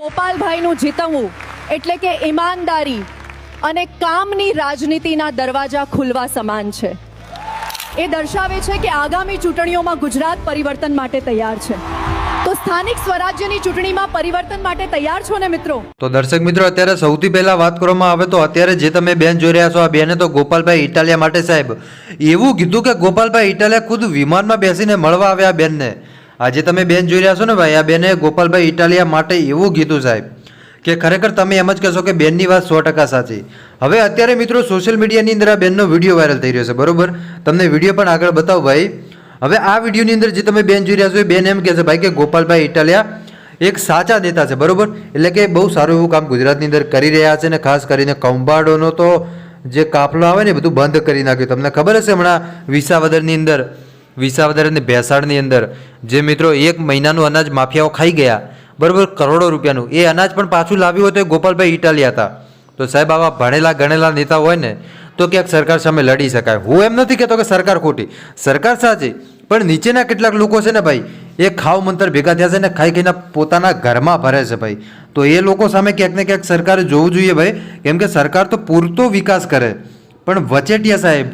ગોપાલભાઈનું જીતવું એટલે કે ઈમાનદારી અને કામની રાજનીતિના દરવાજા ખુલવા સમાન છે. એ દર્શાવે છે કે આગામી ચૂંટણીઓમાં ગુજરાત પરિવર્તન માટે તૈયાર છે. તો સ્થાનિક સ્વરાજ્યની ચૂંટણીમાં પરિવર્તન માટે તૈયાર છો ને મિત્રો? તો દર્શક મિત્રો, અત્યારે સૌથી પહેલા વાત કરવામાં આવે તો અત્યારે જે તમે બેન જોઈ રહ્યા છો, આ બેને તો ગોપાલભાઈ ઇટાલિયા માટે સાહેબ. એવું કીધું કે ગોપાલભાઈ ઇટાલિયા ખુદ વિમાનમાં બેસીને મળવા આવ્યા બેનને. આજે તમે બેન જોઈ રહ્યા છો ને ભાઈ, આ બેને ગોપાલભાઈ ઇટાલિયા માટે એવું કીધું સાહેબ, કે ખરેખર તમે એમ જ કહેશો કે બેનની વાત સો ટકા સાચી. હવે અત્યારે મિત્રો સોશિયલ મીડિયાની અંદર આ બેનનો વીડિયો વાયરલ થઈ રહ્યો છે, બરોબર? તમને વીડિયો પણ આગળ બતાવો ભાઈ. હવે આ વિડીયોની અંદર જે તમે બેન જોઈ રહ્યા છો એ બેન એમ કહે છે, ભાઈ કે ગોપાલભાઈ ઇટાલિયા એક સાચા નેતા છે, બરોબર? એટલે કે બહુ સારું એવું કામ ગુજરાતની અંદર કરી રહ્યા છે ને ખાસ કરીને કૌભાંડોનો તો જે કાફલો આવે ને બધું બંધ કરી નાખ્યું. તમને ખબર હશે હમણાં વિસાવદરની અંદર વિસાવદર અને ભેસાણની અંદર. જે મિત્રો એક મહિનાનું અનાજ માફિયાઓ ખાઈ ગયા. બરાબર કરોડો રૂપિયાનું. એ અનાજ પણ પાછું લાવ્યું હોય તો એ ગોપાલભાઈ ઇટાલિયા હતા. તો સાહેબ, આવા ભણેલા ગણેલા નેતા હોય ને, તો ક્યાંક સરકાર સામે લડી શકાય. હું એમ નથી કહેતો કે સરકાર ખોટી. સરકાર સાચી, પણ નીચેના કેટલાક લોકો છે ને ભાઈ, એ ખાવ મંતર ભેગા થયા છે ને ખાઈ ખાઈને પોતાના ઘરમાં ભરે છે ભાઈ. તો એ લોકો સામે ક્યાંક ને ક્યાંક સરકારે જોવું જોઈએ ભાઈ. કેમ કે સરકાર તો પૂરતો વિકાસ કરે. પણ વચેટિયા સાહેબ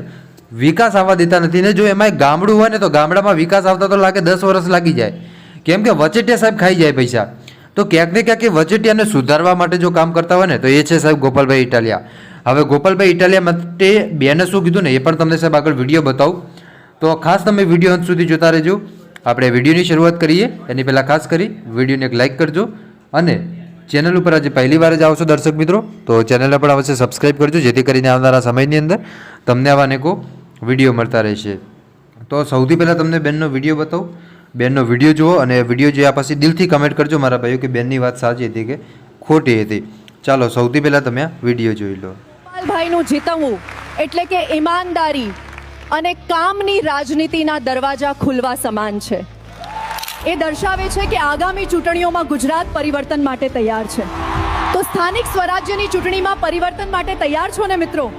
વિકાસ આવવા દેતા નથી. ને જો એમાં ગામડું હોય ને તો ગામડામાં વિકાસ આવતા તો લાગે દસ વર્ષ લાગી જાય. કેમ કે વચેટિયા સાહેબ ખાઈ જાય પૈસા. તો ક્યાંક ને ક્યાંક એ વચેટિયાને સુધારવા માટે જો કામ કરતા હોય ને, તો એ છે સાહેબ ગોપાલભાઈ ઇટાલિયા. હવે ગોપાલભાઈ ઇટાલિયા માટે બેને શું કીધું ને, એ પણ તમને સાહેબ આગળ વીડિયો બતાવું. તો ખાસ તમે વીડિયો અંત સુધી જોતા રહેજો. આપણે વિડીયોની શરૂઆત કરીએ. એની પહેલાં ખાસ કરી વિડીયોને એક લાઇક કરજો. અને ચેનલ ઉપર આજે પહેલી વાર જ આવશો દર્શક મિત્રો, તો ચેનલને પણ અવશ્ય સબસ્ક્રાઇબ કરજો, જેથી કરીને આવનારા સમયની અંદર તમને આવા અનેકો વીડિયો મળતા રહેશે. તો સૌથી પહેલાં તમને બેનનો વીડિયો બતાવું. બેનનો વીડિયો જુઓ અને વીડિયો જોયા પછી દિલથી કમેન્ટ કરજો મારા ભાઈઓ કે બેનની વાત સાચી હતી કે ખોટી હતી. ચાલો, સૌથી પહેલાં તમે વીડિયો જોઈ લો. ભાઈનું જીતવું એટલે કે ઈમાનદારી અને કામની રાજનીતિના દરવાજા ખુલવા સમાન છે. એ દર્શાવે છે કે આગામી ચૂંટણીઓમાં ગુજરાત પરિવર્તન માટે તૈયાર છે. તો સ્થાનિક સ્વરાજ્યની ચૂંટણીમાં પરિવર્તન માટે તૈયાર છો ને મિત્રો?